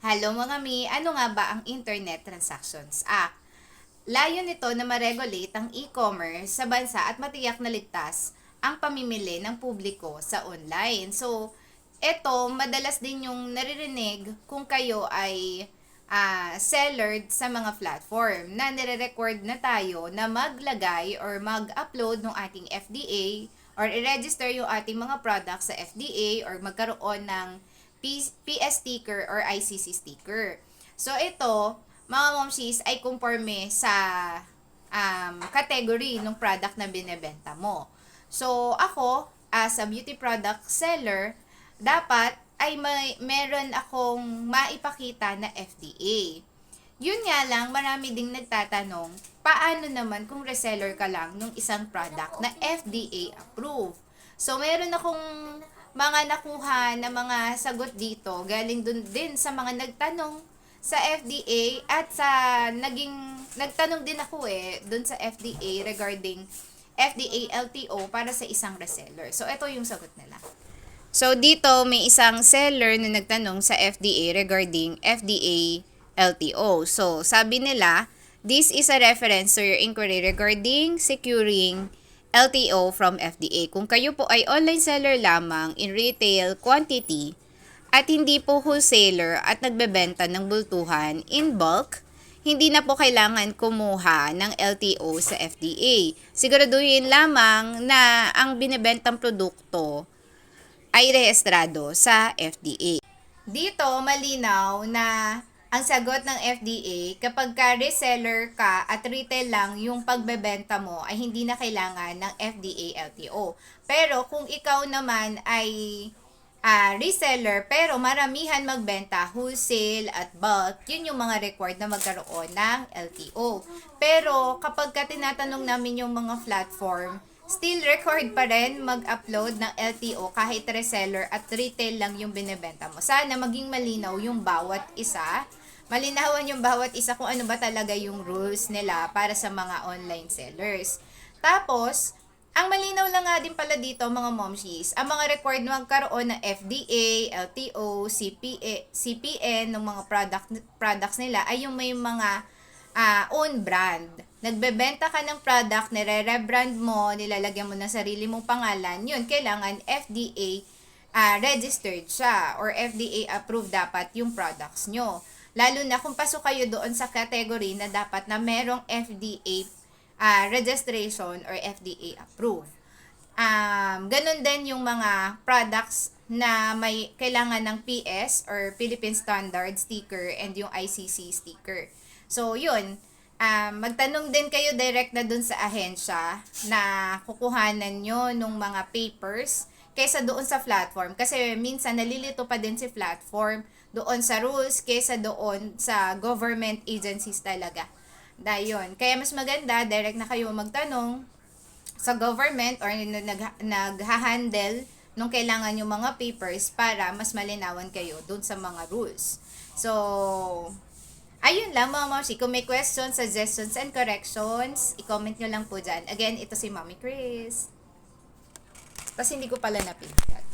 Hello mga mi, ano nga ba ang Internet Transactions Act? Layo nito na ma-regulate ang e-commerce sa bansa at matiyak na ligtas ang pamimili ng publiko sa online. So, ito, madalas din yung naririnig kung kayo ay ah, seller sa mga platform na nire-record na tayo na maglagay or mag-upload ng ating FDA or i-register yung ating mga products sa FDA or magkaroon ng PS sticker or ICC sticker. So ito, mga momshies ay conforme sa um, category ng product na binebenta mo. So ako, as a beauty product seller, dapat ay may meron akong maipakita na FDA. Yun nga lang, marami ding nagtatanong, paano naman kung reseller ka lang ng isang product na FDA approved? So, meron akong mga nakuha na mga sagot dito, galing dun din sa mga nagtanong sa FDA at sa naging, nagtanong din ako eh, dun sa FDA regarding FDA LTO para sa isang reseller. So, ito yung sagot nila. So, dito may isang seller na nagtanong sa FDA regarding FDA LTO. So, sabi nila, this is a reference to your inquiry regarding securing LTO from FDA. Kung kayo po ay online seller lamang in retail quantity at hindi po wholesaler at nagbebenta ng bultuhan in bulk, hindi na po kailangan kumuha ng LTO sa FDA. Siguraduhin lamang na ang binebentang produkto ay rehistrado sa FDA. Dito, malinaw na ang sagot ng FDA, kapag ka reseller ka at retail lang yung pagbebenta mo, ay hindi na kailangan ng FDA LTO. Pero kung ikaw naman ay ah, reseller, pero maramihan magbenta, wholesale at bulk, yun yung mga required na magkaroon ng LTO. Pero kapag ka tinatanong namin yung mga platform, still record pa rin mag-upload ng LTO kahit reseller at retail lang yung binebenta mo. Sana maging malinaw yung bawat isa. Malinawan yung bawat isa kung ano ba talaga yung rules nila para sa mga online sellers. Tapos, ang malinaw lang nga din pala dito mga momshies, ang mga required na magkaroon ng FDA, LTO, CPA, CPN ng mga product, products nila ay yung may mga ah, own brand. Nagbebenta ka ng product, nire-rebrand mo, nilalagyan mo ng sarili mong pangalan, yun, kailangan FDA ah, registered siya or FDA approved dapat yung products nyo. Lalo na kung pasok kayo doon sa category na dapat na merong FDA ah, registration or FDA approved. Um, ganun din yung mga products na may kailangan ng PS or Philippine Standard sticker and yung ICC sticker. So, yun. Um, magtanong din kayo direct na dun sa ahensya na kukuhanan nyo nung mga papers kaysa doon sa platform. Kasi minsan nalilito pa din si platform doon sa rules kaysa doon sa government agencies talaga. Dahil. Kaya mas maganda, direct na kayo magtanong sa government or nag, nagha-handle nung kailangan yung mga papers para mas malinawan kayo doon sa mga rules. So, ayun lang mga mamsi. Kung may questions, suggestions, and corrections, i-comment nyo lang po dyan. Again, ito si Mommy Chris. Tapos hindi ko pala napintat.